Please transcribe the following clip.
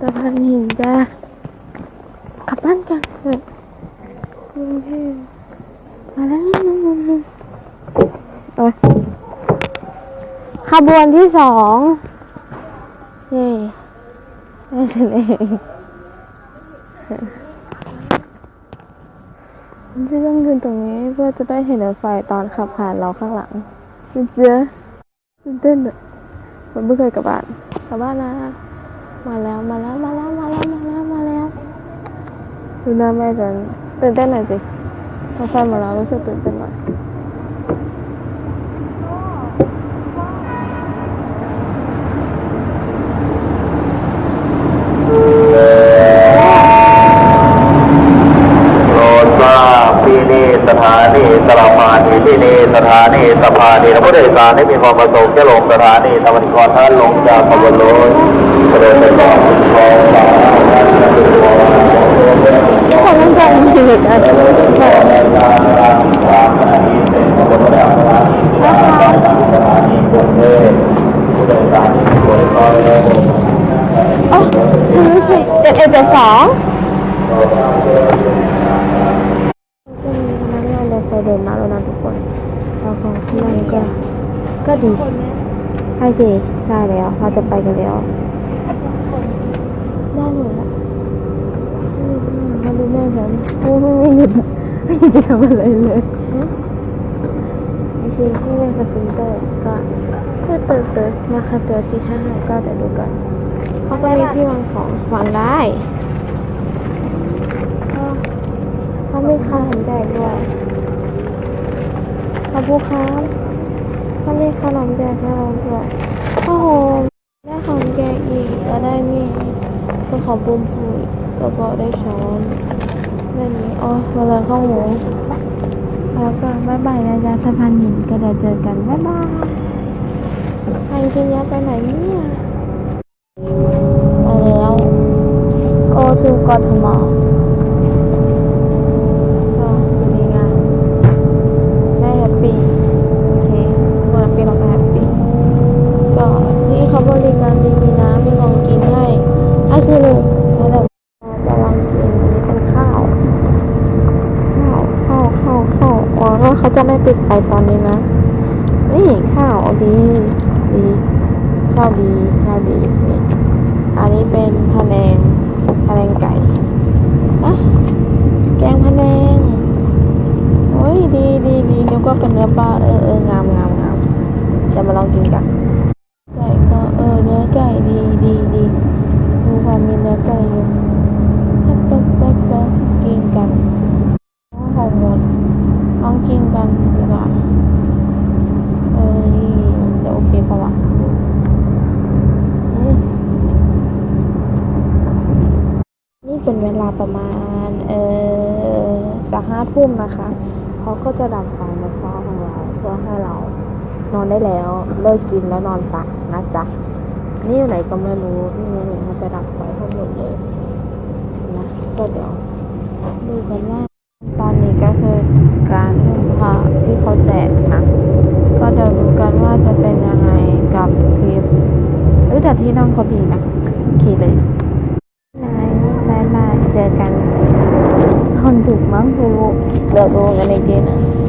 สะพานหินจ้ากลับบ้านกันเถอะงเทมาแล้วเอ้ยขบวนที่สองเย่ได้ถึงเองฉันจะต้องยืนตรงนี้เพื่อจะได้เห็นรถไฟตอนขับผ่านเราข้างหลังเจ๊ตื่นเต้นอะมันไม่เคยกลับบ้านกลับบ้านนะ มาแล้วมาแล้วมาแล้วมาแล้วมาแล้วมาแล้วดูหน้าแม่ฉันตื่นเต้นหน่อยสิพอไฟมาแล้วรู้สึกตื่นเต้นหน่อยโรดทราพี่นี่สถานีสลับมานีที่นี่สถานีสะพานีผู้โดยสารที่มีความประสงค์จะลงสถานีตะวันกรท่านลงจากขบวนรถ เจ็ดเอ็ดเจ็ดสองพนักงานเดินไปเดินมาแล้วนะทุกคนแล้วของที่นั่นก็ ก็ดีใช่สิได้แล้วเราจะไปกันแล้ว ได้หมดละมาดูแม่ฉันโอ้ไม่หยุดไม่หยุดทำอะไรเลยโอเคที่เล่นสปรินเตอร์ก็เพื่อเติร์เติร์มาค่ะตัวสี่ห้าห้าก็แต่ดูก่อน เขาก็มีที่วางของวางได้เขาไม่ข้าวหอมแดงด้วยขอบคุณครับเขาเรีขนมแดงให้เราด้วยโอ้โหได้หอมแดงอีกก็ได้นี่ก็ขอบุ้มปุ๋ยแล้วก็ได้ช้อนได้นี้อ๋อมาเลยข้าวหมูแล้วก็บ๊ายบายนะจ๊ะสะพานหินก็เดี๋ยวเจอกันบ๊ายบายทางกินยาไปไหนเนี่ย go to กทมก็ดีงามได้แฮปปี้โอเคคนแฮปปี้เราก็แฮปปี้ก็ที่เขาบริการดีมีน้ำมีของกินให้ไอ้คือเลยแล้วเดี๋ยวเราจะลองกินอันนี้เป็นข้าว ข้าวข้าวข้าวข้าวอ๋อแล้วเขาจะไม่ปิดไฟตอนนี้นะ นี่ข้าวดีดีข้าวดีข้าวดีนี่อันนี้เป็นพะแนง พะแนงไก่อะแกงพะแนงโอ้ยดีดีดีนึกว่าเป็นเนื้อปลาเออเอองามงามงามเดี๋ยวมาลองกินกันไก่ก็เออเนื้อไก่ดีดีดีมีความมีเนื้อไก่อยู่แป๊บแป๊บแป๊บแป๊บกินกันหอมหมดลองกินกันดีกว่า เอ้ยจะโอเคปะวะอืมนี่เป็นเว ลาประมาณ เออจะห้าทุ่มนะคะเขาก็จะดับไฟในฟ้าของเราเพื่อให้เรานอนได้แล้ว เลิกกินแล้วนอนตักนะจ๊ะนี่อยู่ไหนก็ไม่รู้นี่นี่มันจะดับไฟทั้งหมดเลยนะก็เดี๋ยวดูกันว่าตอนนี้ก็คือการนุ่งผ้าที่เขาแจกนะก็เดี๋ยวดูกันว่าจะเป็นยังไงกับคลิปเอ้ยแต่ที่นั่งเขาดีนะขี่เลย เจอกันทนดึกมั้งถูกเดี๋ยวดูกันในเจนะโอเคบายบาย